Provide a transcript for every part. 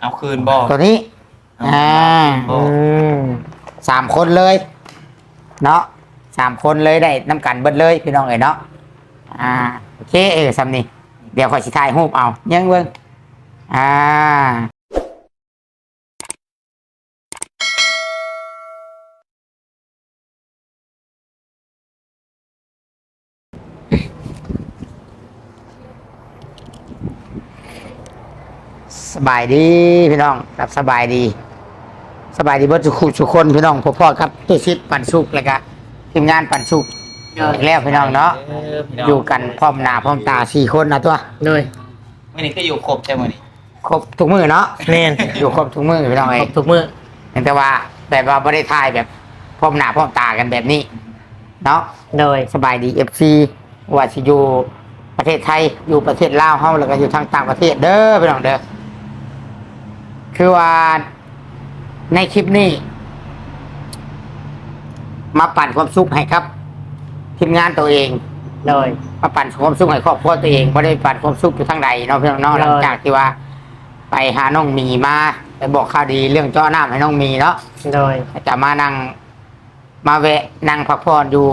เอาคืนบ่ตัวนี้อ่าโอ้ อืมสามคนเลย เนาะสามคนเลยได้น้ำกันเบิดเลยพี่น้องเอ๋ยเนาะ อ่า โอเคเออซัมนี่เดี๋ยวขอยสิถ่ายรูปเอา ยังเบิ่งอ่า สบายดีพี่น้องรับสบายดี สบายดีเบิดทุกคนทุกคนพี่น้องพ่อพ่อครับตู้ชิดปันสุกแล้วก็ทีมงานปันสุกอีกแล้วพี่น้องเนาะเพี่งอยู่กันพร้อมหน้าพร้อมตาสี่คนนะตัวเลยมื้อนี้ก็อยู่ครบใช่มื้อนี้ครบทุกมือเนาะแม่นอยู่ครบทุกมือพี่น้องคเอรงบทุกมื้อแต่ว่าแบบว่าไม่ได้ถ่ายแบบพร้อมหน้าพร้อมตากันแบบนี้ เนาะเลยสบายดีเอฟซีว่าสิอยู่ประเทศไทยอยู่ประเทศลาวเฮาแล้วก็อยู่ทางต่างประเทศเด้อพี่น้องเด้อ คือว่าในคลิปนี้ มาปั่นความสุขให้ครับทีมงานตัวเองเลยมาปั่นความสุขให้ครอบครัวตัวเองไม่ได้ปั่นความสุขอยู่ทางใดเนาะพี่น้องเนาะเลยหลังจากที่ว่า ไปหาน้องหมีมาไปบอกข่าวดีเรื่องเจ้าน้ำให้น้องหมีเนาะเลยจะมานั่งมาแวะนั่งพักผ่อนอยู่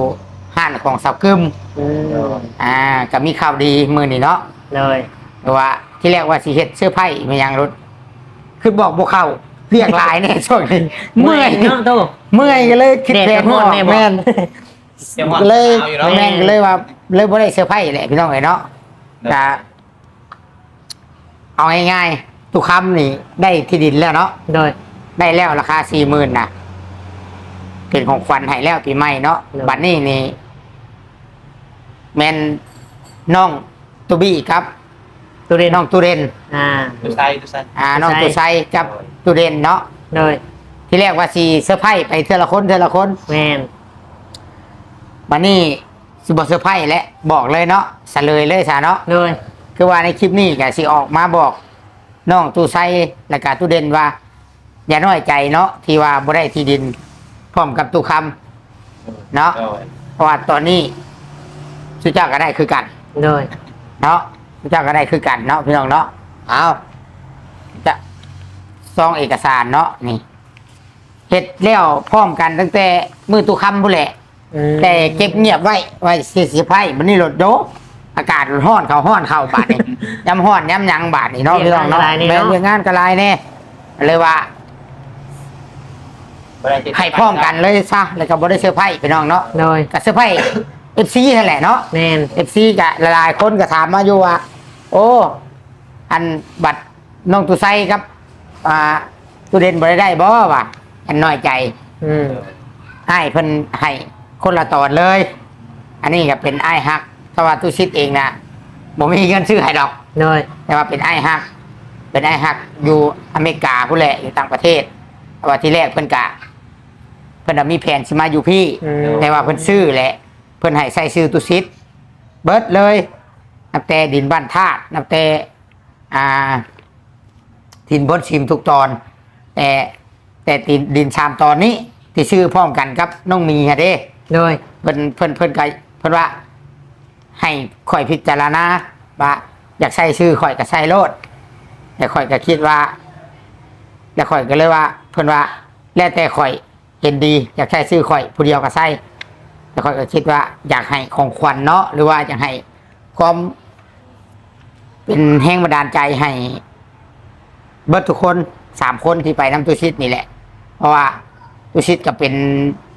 ห้านของสาวกึมอืมอ่าก็มีข่าวดีมือนี่เนาะเลยแต่ว่าที่แรกว่าสิเฮ็ดเสื้อผ้าไม่ยังรถ คือบอกบ่เข้าเรียกหลายแน่ช่วงนี้เมื่อยเนาะตู้เมื่อยก็เลยคิดแดดแผกนระบ่โดอดอกแม่บอกแม่นเดี๋ยวฮอดเลยช้าอยู่เนาะ แม่นก็เลยว่าเลยบ่ได้เสื้อผ้าแหละพี่น้องเอ้ยเนาะจะเอาง่ายๆทุกคำนี่ ได้ที่ดินแล้วเนาะเลยได้แล้วราคาสี่หมื่นนะเป็นของขวัญให้แล้วปีใหม่เนาะบัดนี้นี่แมนน้องตูบี้ครับ ตู้เรียนน้องตูเรนอ่าดูไซดูไซอ่าน้องตูตูไซไซกับตูเรนเนาะเลยที่แรกว่าสีเซอร์ไพรส์ไปเทอละคนเทอละคนแม่นบัดนี้สิบเซอร์ไพรส์และบอกเลยเนาะสะเลยเลยสาเนาะเลยคือว่าในคลิปนี้ก็สิออกมาบอกน้องตูไซและก็ตูเดนว่า อย่าน้อยใจเนาะที่ว่าบ่ได้ที่ดิน พร้อมกับตูคำเนาะเพราะว่าตอนนี้สุเจ้าก็ได้คือกันเลยเนาะสุ เจ้าก็ได้คือกันเนาะพี่น้องเนาะเอาจะซองเอกสารเนาะนี่เฮ็ดแล้วพร้อมกันตั้งแต่มือตุคำผู้นแหละอืมแต่เก็บเงียบไว้ไว้เสียเสียไพ่มันนี่รถโดอากาศร้อนเขาห้อนเข้าบาดนี่ย้ำห้อนย้ำหยังบาดนี่เนาะพี่น้องเนาะแม่นเรื่องงานกระไรแน่เลยว่าให้พร้อมกันเลยซะแล้วก็บ่ได้เสื้อร์ไพ่พี่น้องเนาะเลยกับเสื้อร์ไพ่เอฟซีนั่นแหละเนาะแม่นเอฟซีกะหลายๆคนก็ถามมาอยู่ว่า โอ้ อันบัตรน้องตุไซครับ อ่าตุเด่นบ่ได้ได้บ่วะอันน้อยใจ อืมให้เพิ่นให้คนละตอนเลย อันนี้ก็เป็นไอ้ายฮักเพราะว่าตุชิดเองนะบ่มีเงินซื้อให้ดอกเลยแต่ว่าเป็นไอ้ายฮัก เป็นไอ้ายฮักอยู่อเมริกาผู้นแหละอยู่ต่างประเทศแต่ว่าที่แรกเพิ่นกะ เพิ่นน่ะมีแผนสิมาอยู่พี่ อืม แต่ว่าเพิ่นซื้อแหละ เพิ่นให้ใส่ซื้อตุซิดเบิดเลย นับแต่ดินบ้านธาตุนับแต่อ่าทินบนชิมทุกตอน แต่แต่ดินดินชามตอนนี้ที่ซื้อพร้อมกันกับน้องมีฮะเด้เลยเพิ่นเพิ่นเพิ่นก็เพิ่นว่า ให้ข่อยพิจารณาว่าอยากใส่ชื่อข่อยก็ใส่โลดแต่ข่อยก็คิดว่าแล้วข่อยก็เลยว่า เพิ่นว่า แล้วแต่ข่อยเห็นดี อยากใช้ชื่อข่อย ผู้เดียวก็ใส่แล้วข่อยก็คิดว่า อยากให้ของขวัญเนาะหรือว่าอยากให้ความ เป็นแห้งบันดาลใจให้ เบิดทุกคนสามคนที่ไปน้ำตุชิดนี่แหละ เพราะว่าตุชิดก็เป็น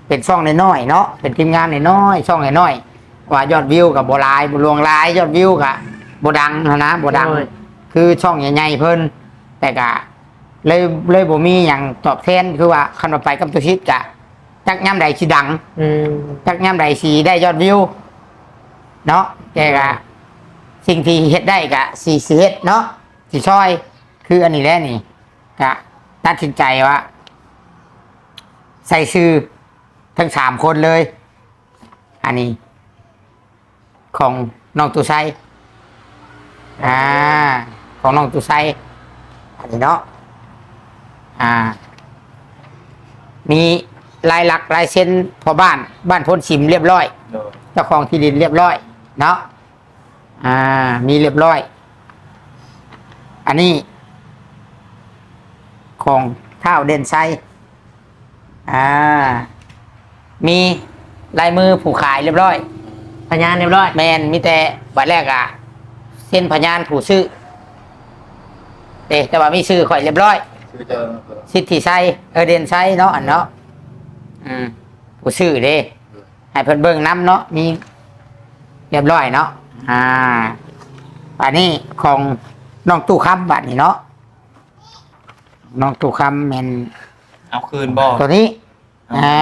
เป็นช่องน้อยๆเนาะเป็นทีมงานน้อยๆช่องน้อยๆว่ายอดวิวกับโบหลายบลวงหลาย ยอดวิวกับโบดังนะนะโบดังเลยคือช่องใหญ่ๆเพิ่นแต่กะเลยเลยบ่มีอย่างตอบแทนคือว่าคันว่าไปกับตุชิดกะจักย่ำใดสิดังอืมจักย่ำใดสิได้ยอดวิว เนาะแต่กะ สิ่งที่เฮ็ดได้กะสิสิเฮ็ดเนาะสิช่อยคืออันนี้แหละนี่กะตัดสินใจว่าใส่ชื่อทั้งสามคนเลย อันนี้ ของน้องตุไซอ่า ของน้องตุไซอันนี้เนาะอ่า มีลายหลักษณ์ลายเส้นพอบ้าน บ้านพ้นชิมเรียบร้อยเจ้าของที่ดินเรียบร้อย เนาะ อ่า มีเรียบร้อย อันนี้ ของเท่าเด่นไซอ่า มีลายมือผู้ขายเรียบร้อย พยานเรียบร้อย แมนมีแต่บัตรแรกอะเส้นพยานผู้ซื้อเด้แต่ว่ามีซื้อข่อยเรียบร้อยคือเจอสิทธิไซเออเด่นไซเนาะอันเนาะอืมผู้ซื้อเด้ให้เพิ่นเบิ่งน้ำเนาะมีเรียบร้อยเนาะ อ่าอันนี้ของน้องตู้คำบัตรนี่เนาะน้องตู้คำแมนเอาคืนบ่ตัวนี้ อ่า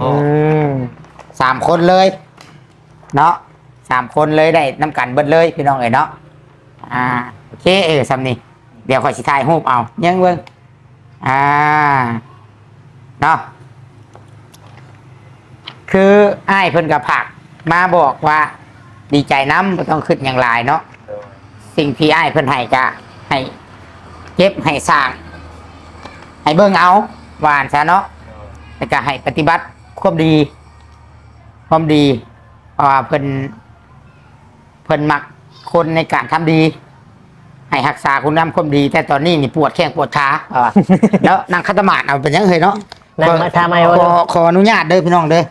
โอ้อืมสามคนเลย เนาะสามคนเลยได้น้ำกันเบิดเลยพี่น้องเอ๋ยเนาะอ่าโอเคเออสำนี่เดี๋ยวขอยสิถ่ายรูปเอายังเบิ่งอ่าเนาะคืออ้ายเพิ่นกับผัก มาบอกว่า ดีใจน้ำไม่ต้องขึ้นอย่างไรเนาะสิ่งที่อ้ายเพิ่นให้จะให้เก็บให้สร้าง ให้เบิ่งเอาหวานซะเนาะแล้วก็ให้ปฏิบัติความดีความดีเพราะว่าเพิ่นเพิ่นมักคนในการทำดี ให้รักษาคุณงามความดี แต่ตอนนี้นี่ปวดแข้งปวดขาเอาว่ะ แล้วนางคัตมาดเอาเป็นยังไงเนาะนั่งมาทำไมวะ ขอขออนุญาตเด้อพี่น้องเด้อ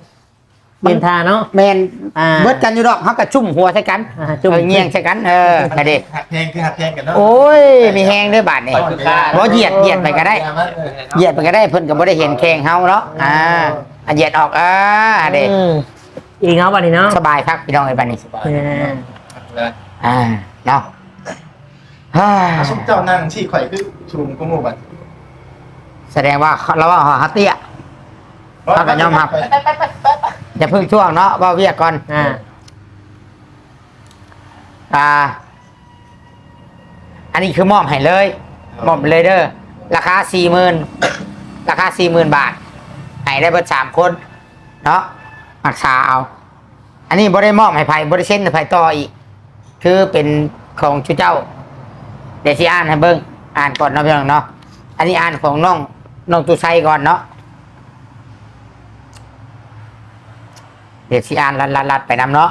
ยืนทาเนาะ แมนอ่า เบิดกันอยู่ดอกเขาก็ชุ่มหัวใส่กันอ่าจุ่มเออเงียงใส่กันเออไปดิหักแพงคือหักแพงกันเนาะโอ้ยมีแหงเด้อบาดนี่บ่เหยียดเหยียดไปก็ได้ เหยียดไปก็ได้เพิ่นก็บ่ได้เห็นแข้งเฮาเนาะอ่าอะเหยียดออกอ่าเด้อืมอีกเนาะบัดนี้เนาะสบายครับพี่น้องไอ้บัดนี้สบายเออเลยอ่าเนาะฮ่าชุบเจ้านั่งที่ข่อยคือชุมก็หมู่บัดแสดงว่าเราว่าหอฮัตเตี้ยเอากันยอมรับ อย่าเพิ่งช่วงเนาะเว่าเวียกก่อนอ่าอ่า อันนี้คือมอบให้เลยมอบเลยเด้อราคาสี่หมื่นราคาสี่หมื่นบาทให้ได้เบิดสามคน เนาะรักษาเอา อันนี้บริมอบให้ไผ่บริเช่นให้ไผ่ต่ออีก คือเป็นของชุเจ้า เดี๋ยวสิอ่านให้เบิ้งอ่านก่อนเนาะพี่น้องเนาะอันนี้อ่านของน้องน้องตุไซก่อนเนาะ เดี๋ยวสิอ่านลัดลัดลัดไปนำเนาะ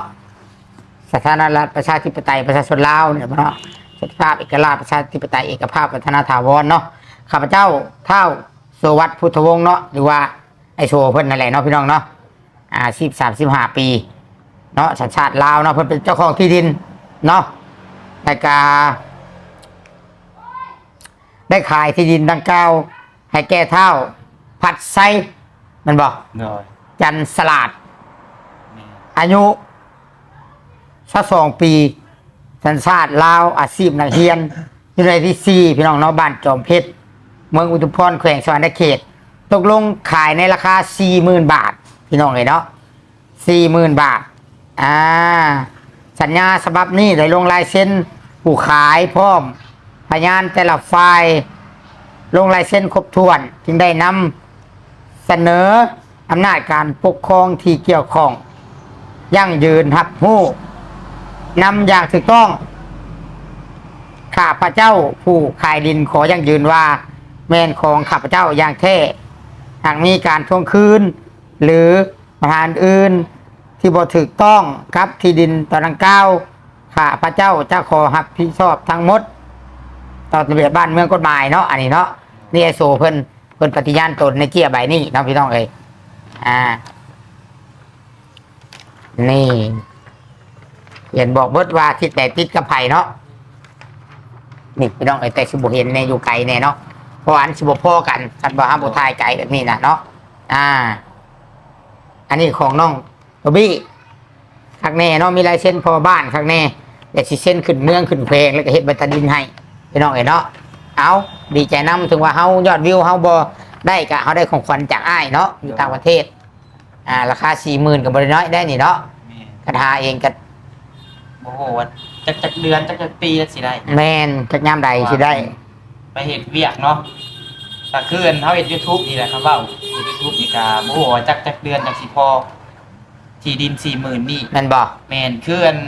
สถานะรัฐประชาธิปไตยประชาชนลาวเนี่ยเนาะสถาพเอกราชประชาธิปไตยเอกภาพพัฒนาถาวรเนาะข้าพเจ้าเท่าโสวัตพุทธวงศ์เนาะหรือว่าไอโซเพิ่นนั่นแหละเนาะพี่น้องเนาะอาชีพสามสิบห้าปีเนาะสัญชาติลาวเนาะเพิ่นเป็นเจ้าของที่ดินเนาะในการได้ขายที่ดินดังกล่าวให้แก่เท่า พัดไซแมันบอกโดยจันสลาดนี่ อายุสักสองปีสัญชาติลาวอาชีพนักเรียนอยู่ในที่สี่พี่น้องเนาะบ้านจอมเพชรเมืองอุทุมพรแขวงสวรรณเขต ตกลงขายในราคาสี่หมื่นบาท พี่น้องเลยเนาะสี่หมื่นบาทอ่าสัญญาฉบับนี้ได้ลงลายเซ็นผู้ขายพร้อม พยานแต่ละฝ่ายลงลายเซ็นครบถ้วน จึงได้นำเสนออำนาจการปกครองที่เกี่ยวข้อง ยั่งยืนหับหู้นำอย่างถูกต้อง ข้าพระเจ้าผู้ขายดินขอยั่งยืนว่า แม่นของข้าพเจ้าอย่างแท้หากมีการทวงคืน หรือประธานอื่นที่บ่ถูกต้องครับที่ดินตอนดังกล่าวข้าพระเจ้าจะขอรับผิดชอบทั้งหมดต่อระเบียบบ้านเมืองกฎหมายเนาะอันนี้เนาะนี่ไอโซเพิ่นเพิ่นปฏิญาณตนในเกียร์ใบนี้เนาะพี่น้องเอ้ยอ่า นี่เขียนบอกเบิดว่าทิศแต่ติดกับไผ่เนาะนี่พี่น้องไอ้แต่สิบเห็นในอยู่ไกลแน่เนาะเพราะอันสิบพ่อกันคันบ่ห้ามบ่ทายไกลแบบนี้นะเนาะอ่า อันนี้ของน้องโรบี้ข้างแน่เนาะมีลายเส้นพอบ้านข้างแน่เดี๋ยวสิเส้นขึ้นเมืองขึ้นเพลงแล้วก็เฮ็ดบัตรดินให้พี่น้องเอ้เนาะเอาดีใจนํถึงว่าเฮายอดวิวเฮาบ่ได้ก็เฮาได้ของขวัญจากอ้ายเนาะอยู่ต่างประเทศ อ่าราคาสี่หมื่นกับบริน้อยได้นี่เนาะแม่นกระทาเองก็โอ้โหว่าจักจักเดือนจักจักปีแล้วสิได้ แมนจักยามใดสิได้ ไปเห็ดเวียกเนาะแต่คืออันเขาเห็ดยูทูบนี่แหละครับว่ายูทูบนี่กาโอ้โหจักจักเดือนจักสิพอที่ดินสี่หมื่นนี่แมนบอกแมนคืออัน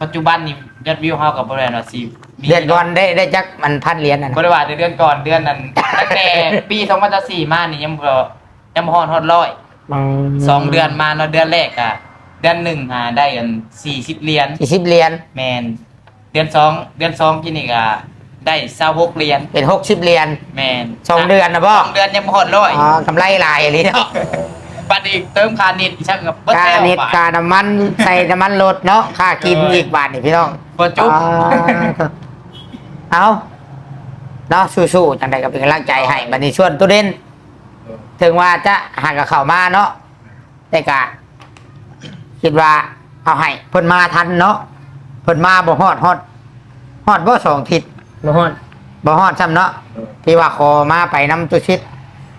ปัจจุบันนี่ยอดวิวเฮากับบริเวณว่าสิมีเดือนก่อนได้ได้จักมันพันเหรียญน่ะบริวารในเดือนก่อนเดือนนั้นตั้งแต่ปี2004มานี่ยังบ่ยังบ่ฮอดฮอดร้อย สองเดือนมาเนาะเดือนแรกอะเดือนหนึ่งหาได้กัน40เหรียญสี่สิบเหรียญแมนเดือนสองเดือนสองกินอีกอะได้เศร้าหกเหรียญเป็นหกสิบเหรียญแมนสองเดือนนะบ่สองเดือนยังบ่หมดเลยอ๋อกำไรหลายอะไรเนาะบัดอีกเติมคานิดช่างกับเบิดค่าแล้วเน็ตบาทค่าน้ำมันใส่น้ำมันรถเนาะค่ากินเอออีอีกบาทนี่พี่น้องบ่จุ๊บอ่าเอาเนาะสู้ๆจังใดก็เป็นกำลังใจให้บัดนี้ชวนตุเด่น ถึงว่าจะหากกับเข้ามาเนาะแต่กะคิดว่า เอาให้เพิ่นมาทันเนาะเพิ่นมาบ่ฮอดฮอดฮอดบ่สองทิศบ่ฮอดบ่ฮอดซ้ำเนาะที่ว่าขอมาไปน้ำตุชิด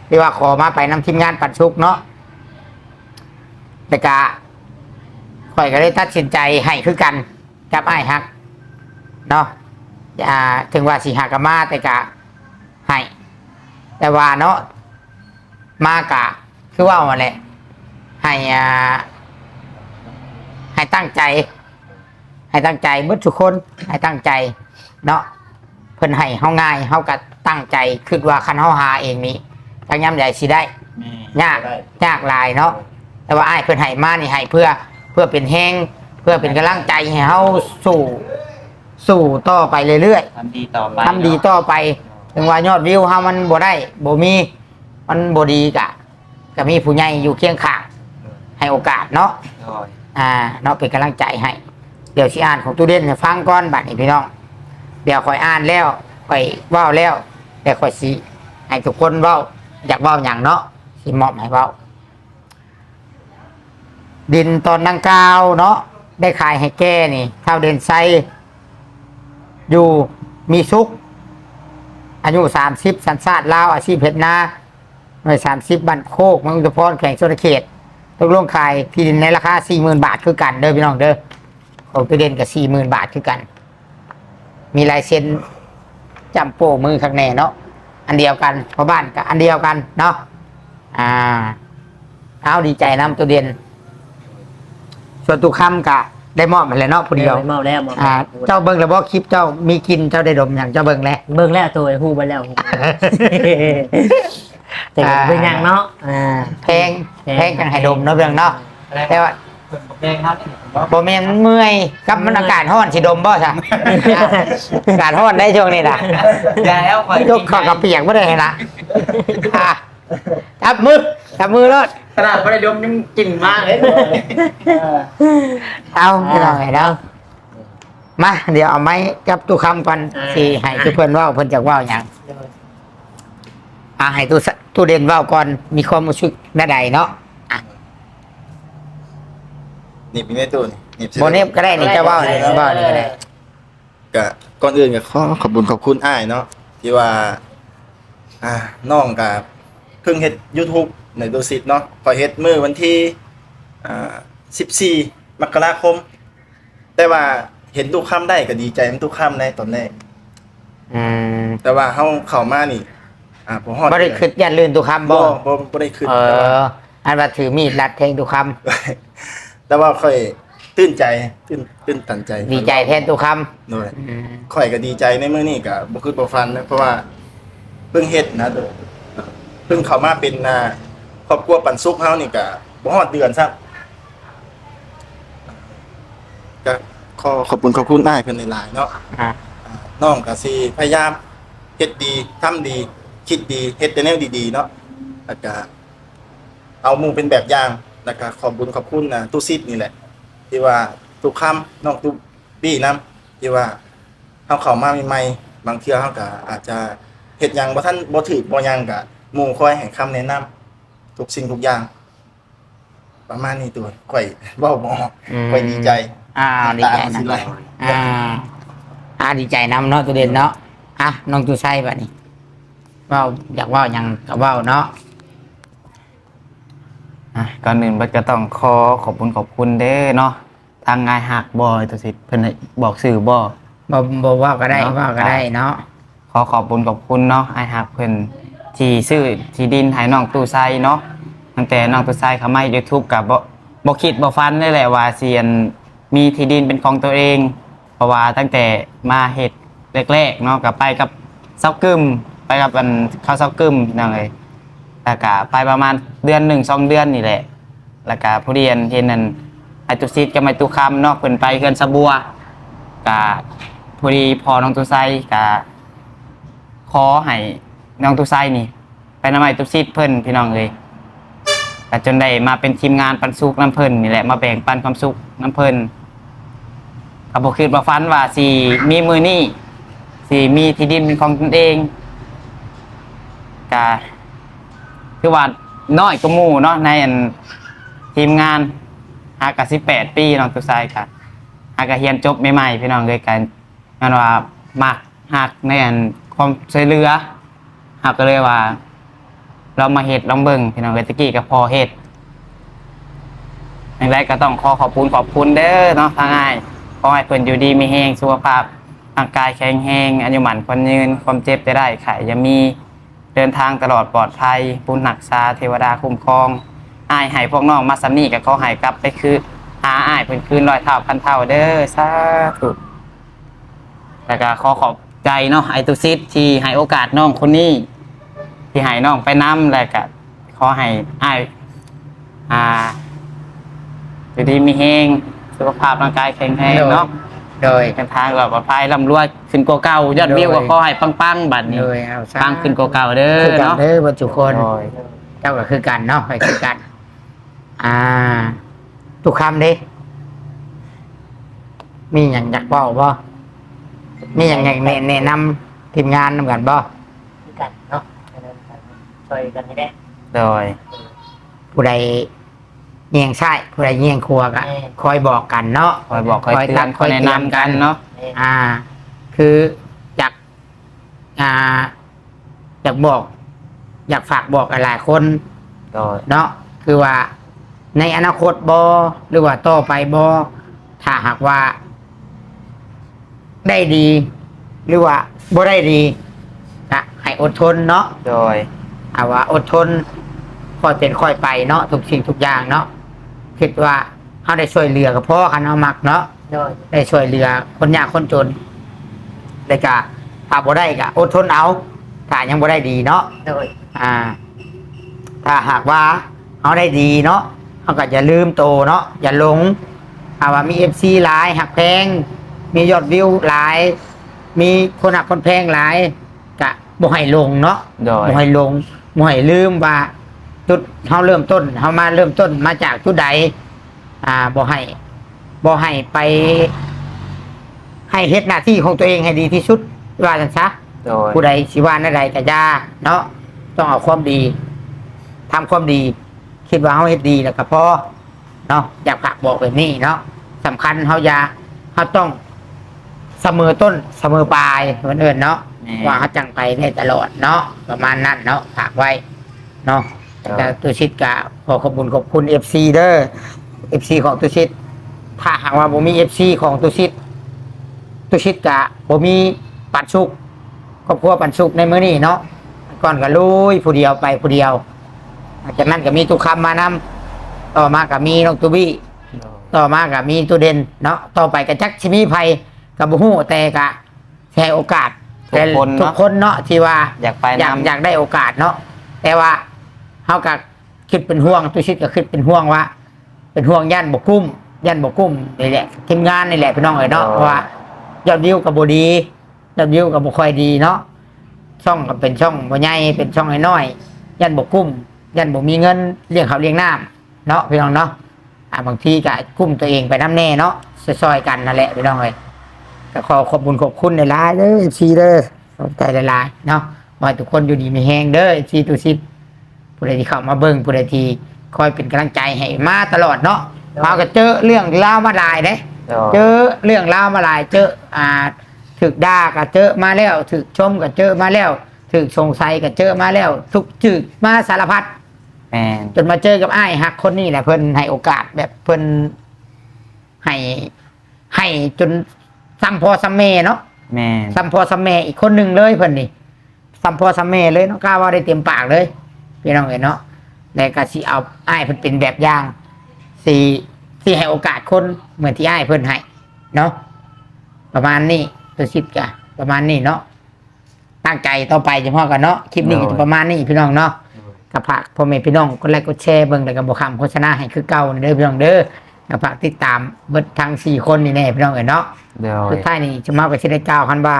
ที่ว่าขอมาไปน้ำทีมงานปัดชุกเนาะแต่กะข่อยก็เลยตัดสินใจให้คือกันกับไอ้ายฮักเนาะอ่าถึงว่าสิหักกับมาแต่กะให้แต่ว่าเนาะ มากะ คือว่ามาแหละ ให้อ่าให้ตั้งใจ ให้ตั้งใจเบิดทุกคน ให้ตั้งใจ เนาะเพิ่นให้เฮาง่ายเฮาก็ตั้งใจคิดว่าคันเฮาหาเองนี้จังยามใดสิได้แม่นยากยากหลายเนาะแต่ว่าอ้ายเพิ่นให้มานี่ให้เพื่อเพื่อเป็นแห้งเพื่อเป็นกำลังใจให้เฮาสู่สู่ต่อไปเรื่อยทำดีต่อไปๆทำดีต่อไปถึงว่ายอดวิวเฮามันบ่ได้บ่มี มันบ่ดีกะก็มีผู้ใหญ่อยู่เคียงข้าง ให้โอกาสเนาะโอ้ยอ่าเนาะเป็นกำลังใจให้ เดี๋ยวสิอ่านของตู้เด่นให้ฟังก่อนบัดนี้พี่น้อง เดี๋ยวคอยอ่านแล้วคอยเว้าแล้วเดี๋ยวคอยสิให้ทุกคนเว้าอยากเว้าอย่างเนาะสิมอบให้เว้าดินตอนนังกล่าวเนาะได้ขายให้แก่นี่เท่าเดินไซอยู่มีสุขอายุสามสิบสันชาติลาวอาชีพเพชรนา หน่วยสามสิบบันโคกเมืองอุตพรแข่งโซนเขตตกลงขายที่ดินในราคาสี่หมื่นบาทคือกันเด้อพี่น้องเด้อของตัวเด่นกับสี่หมื่นบาทคือกัน มีลายเซ็นจำโป้มือข้างในเนาะอันเดียวกันเพราะบ้านกับอันเดียวกันเนาะอ่าเอาดีใจนํตัวเด่นส่วนตุกคำกะได้มอบมาแล้วเนาะผู้เดียวเมาแล้วเมาอ่าแล้วเจ้าเบิ้งแล้วบ่คลิปเจ้ามีกินเจ้าได้ดมอย่างเจ้าเบิ้งแล้วเบิ่งแล้วตัวไอ้ฮู้ไปแล้ว แต่ก็เป็นหยังเนาะอ่าแพงแพงจังให้ดมเนาะเบิ้งเนาะแต่ว่าเพิ่นบอกแดงครับผมว่าบ่แม่นเมื่อยกับมันอากาศร้อนสิดมบ่ซะอากาศร้อนได้ช่วงนี้ล่ะอย่าแล้วข่อยยกข้อกับเปียกบ่ได้ให้ละอะจับมือจับมือรถขนาดบ่ได้ดมยังกลิ่นมากเลยเอาพี่น้องให้แล้วมาเดี๋ยวเอาไม้กับตู้คำก่อนสิให้ทุกเพิ่นเว้าเพิ่นจักเว้าหยัง อะให้ตู้สตู้เด่นเว้าก่อนมีความรู้สึกแน่ใดเนาะหนีบอยู่ในตู้นี่หนีบใส่บ่เน็บก็ได้นี่จะเว้านี่เว้านี่ก็ได้ก็ก่อนอื่นก็ขอขอบคุณขอบคุณอ้ายเนาะที่ว่า อ่าน้องกับเพิ่งเฮ็ด YouTube ในดูสิตเนาะพอเฮ็ดมื้อวันที่อ่า14มกราคม แต่ว่าเห็นทุกคำได้ก็ดีใจมันทุกคำในตอนแรกอืมแต่ว่าเฮาเข้ามานี่ อ่าบ่ฮอดบ่ได้คิดยันลื่นตู้คำบ่บ่บ่บ่ได้ขึ้นเอแต่ว่า อ อันว่าถือมีดรัดแทงตู้คำแต่ว่าค่อยตื่นใจตื่นตื่นตันใจดีใจแทนตู้คโดยำอืมข่อยก็ดีใจในมื้อนี้ก็บ่คือบ่ฟันนะเพราะว่าเพิ่งเฮ็ดนะโดยเพิ่งเข้ามาเป็นอ่าครอบครัวปันสุขเฮานี่ก็บ่ฮอดเดือนซับก็ขอขอบคุณขอบคุณนายเพิ่นหลายๆเนาะอะอ่า น้องก็สิพยายามเฮ็ดดีทำดี คิดดีเฮ็ดแต่แนวดีๆเนาะแล้วก็เอาหมู่เป็นแบบอย่างแล้วก็ขอบคุณขอบคุณนะตู้ซิดนี่แหละ ที่ว่าทุกคำน้องตู้บี้นํที่ว่าเฮาเข้ามาใหม่ๆบางเทื่อเฮาก็อาจจะเฮ็ดหยังบ่ทันบ่ถูกบ่หยังก็หมู่คอยให้คำแนะนำทุกสิ่งทุกอย่าง ประมาณนี้ตัวข่อยเว้าบ่ออกข่อยดีใจอ่าดีใจตานะสิไหล อ่า อ่าดีใจนำเนาะตัวเด่นเนาะ อะน้องตู้ไส้บัดนี้ เว้าอยากเว้าหยังก็เว้าเนาะ อะก่อนอื่นบัดก็ต้องขอขอบคุณขอบคุณเด้อเนาะทางงายหักบอยตัวสิเพิ่นให้บอกสื่อบ่ บ่บ่เว้าก็ได้เนาะ เว้าก็ได้เนาะ ขอขอบคุณขอบคุณเนาะไอหักเพิ่นที่ซื้อที่ดินให้น้องตู้ไซเนาะตั้งแต่น้องตู้ไซเข้ามา YouTube กับบ่บ่คิดบ่ฟันได้แหละว่าเซียนมีที่ดินเป็นของตัวเอง เพราะว่าตั้งแต่มาเฮ็ดแรกๆเนาะก็ไปกับเซากึม ไปกับอันเข้าวเซากึมนั่นเลยแล้วก็ไปประมาณเดือนหนึ่งสองเดือนนี่แหละ แล้วก็ผู้เรียนเห็นนั่นไอตุซิดกับไอตุคำเนาะเพิ่นไปเฮือนสะบัวก็พอดีพอน้องตุไซก็ขอให้น้องตุไซนี่ ไปนำไมตุซิดเพิ่นพี่น้องเอ้ยแต่จนได้มาเป็นทีมงานปันสุกน้ำเพิ่นนี่แหละมาแบ่งปันความสุขน้ำเพิ่นก็บ่คิดบ่ฝันว่าสิมีมือนี้สิมีที่ดินเป็นของตนเอง ก็คือว่าน้อยกว่าหมู่เนาะในอันทีมงานหากะ18ปีน้องตุไซค่ะอากาเฮียนจบใหม่ๆพี่น้องเลยกันนั่นว่ามักหักในอันความช่วยเหลือหักก็เลยว่า เรามาเฮ็ดลองเบิ่งพี่น้องเลยตะกี้ก็พอเฮ็ดอย่างไรก็ต้องขอขอบคุณขอบคุณเด้อเนาะทางง่ายขอให้เพิ่นอยู่ดีมีแฮงสุขภาพร่างกายแข็งแรงอายุหมันคนยืนความเจ็บจะได้ไขอย่ามี เดินทางตลอดปลอดภัยปุณหนักษาเทวดาคุ้มครองอ้ายให้พวกน้องมาสำนีก็ขอให้กลับไปคือหาอ้ายเพิ่นคืนรอยเท่าพันเท่าเด้อสาธุแล้วก็ขอขอบใจเนาะไอตุซิดที่ให้โอกาสน้องคนนี้ ที่ให้น้องไปนำแล้วก็ขอให้อายอ่าอยู่ดีมีแฮงสุขภาพร่างกายแข็งแรงเนาะ โดยเป็นทางแบบปลอดภัยร่ำรวยขึ้นกว่าเก่ายอดวิวก็ขอให้ปังๆบัดนี้โดยเอาซะปังขึ้นกว่าเก่าเด้อคือกันเนาะเด้อบ่ทุกคนโดยเจ้าก็คือกันเนาะไปคือกัน อ่า ทุกคำเด้มีอย่างอยากบอกบ่มีอย่างอยากแนะแนะนำทีมงานนำกันบ่คือกันเนาะช่วยกันให้ได้โดยผู้ใด เงียงใช่ผู้ใดเงียงครัวก็คอยบอกกันเนาะ คอยบอกคอยเตือนคอยแนะนำกันเนาะ อ่า คืออยากอ่า อยากบอก อยากฝากบอกหลายๆคน โดย เนาะคือว่าในอนาคตบอหรือว่าต่อไปบอถ้าหากว่า ได้ดี หรือว่าบ่ได้ดีนะให้อดทนเนาะโดย เอาว่า อดทนค่อยเป็นค่อยไปเนาะทุกสิ่งทุกอย่างเนาะ คิดว่าเขาได้ช่วยเหลือกับพ่อกันเอามักเนาะโดยได้ช่วยเหลือคนยากคนจนเลยกะถ้าบ่ได้กะอดทนเอาถ้ายังบ่ได้ดีเนาะโดยอ่า ถ้าหากว่าเขาได้ดีเนาะเขาก็อย่าลืมโตเนาะอย่าหลงถ้าว่ามีเอฟซีหลายหักแพง มียอดวิวหลาย มีคนหักคนแพงหลายกะบ่ให้ลงเนาะโดย บ่ให้ลงบ่ให้ลืมว่า จุดเขาเริ่มต้นเขามาเริ่มต้นมาจากจุดใด อ่าบ่ให้บ่ให้ไป ให้เฮ็ดหน้าที่ของตัวเองให้ดีที่สุดว่าจังซะโดยผู้ใดสิว่าใดก็อย่าเนาะต้องเอาความดีทำความดี คิดว่าเฮาเฮ็ดดีแล้วก็พอเนาะอยากฝากบอกแบบนี้เนาะสำคัญเฮาอย่าเฮาต้องเสมอต้นเสมอปลายเหมือนเอิ้นเนาะแม่ ว่าเขาจังไปได้ตลอดเนาะประมาณนั้นเนาะฝากไว้เนาะ ครับแต่ตัวชิดกะขอขอบคุณขอบคุณ FC เด้อ FC ของตัวชิด ถ้าหากว่าบ่มี FC ของตัวชิดตัวชิดกะบ่มีปันสุกครอบครัวปันสุกในมื้อนี้เนาะก่อนก็ลุยผู้เดียวไปผู้เดียวหลังจากนั้นก็มีตุกคำมานำต่อมาก็มีน้องตุบี้ต่อมาก็มีตัวเด่นเนาะต่อไปก็จักชิมีภัยกับบุหูแต่กะแค่โอกาสทุกคนทุกเนาะคนเนาะที่ว่าอยากไปอยากนำอยากได้โอกาสเนาะแต่ว่า เขาก็คิดเป็นห่วงตัวชิดก็คิดเป็นห่วงว่า เป็นห่วงย่านบกกุ้มย่านบกกุ้มนี่แหละทีมงานนี่แหละพี่น้องเอ๋ยเนาะเพราะว่ายอดวิวกับบดียอดวิวกับบุค่อยดีเนาะช่องก็เป็นช่องบ่ใหญ่เป็นช่องน้อยๆย่านบกกุ้มย่านบ่มีเงินเลี้ยงเขาวเลี้ยงน้ำเนาะพี่น้องเนาะอ่าบางทีก็กุ้มตัวเองไปน้ำแน่เนาะซอยๆกันนั่นแหละพี่น้องเลยก็ขอขอบคุณขอบคุณในไลน์เด้อซีเด้อขอบใจหลายๆเนาะขอให้ทุกคนอยู่ดีมีแหงเด้อซีตุซิด ผู้ใดที่เข้ามาเบิ่งผู้ใดที่คอยเป็นกำลังใจให้มาตลอดเนาะมาก็เจอเรื่องเล่าวมาหลายเด้ โดยเจอเรื่องเล่าวมาหลาย เจออ่าถึกด่าก็เจอมาแล้ว ถึกชมก็เจอมาแล้ว ถึกสงสัยก็เจอมาแล้ว ทุกถึกมาสารพัดแม่นจนมาเจอกับไอ้ายฮักคนนี้แหละเพิ่นให้โอกาสแบบเพิ่นให้ให้จนซ้ำพอซ้ำแม่เนาะ แม่นซ้ำพอซ้ำแม่อีกคนหนึ่งเลยเพิ่นนี่ซ้ำพอซ้ำแม่เลยเนาะกล้าว่าได้เต็มปากเลย พี่น้องเห็นเนาะแล้วก็สิเอาไอ้ายเพิ่นเป็นแบบอย่างสิสิให้โอกาสคนเหมือนที่ไอ้ายเพิ่นให้เนาะประมาณนี้ตัวชิดกะประมาณนี้เนาะตั้งใจต่อไปเฉพาะกันเนาะคลิปนี้ก็จะประมาณนี้พี่น้องเนาะกับผักพ่อแม่พี่น้องกดไลค์กดแชร์เบิ่งแล้วก็บอกคำโฆษณาให้คือเก่าเด้อพี่น้องเด้อกับผักติดตามเบิดทั้งสี่คนนี่แน่พี่น้องเอ๋ยเนาะโดยสุดท้ายนี่จะมาไปชิได้เก้าคันบา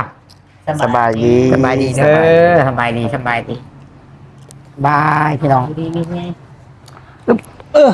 สบายดีสบายดีเด้อสบายดีสบายดี บายพี่น้อง ดีมีไงเออ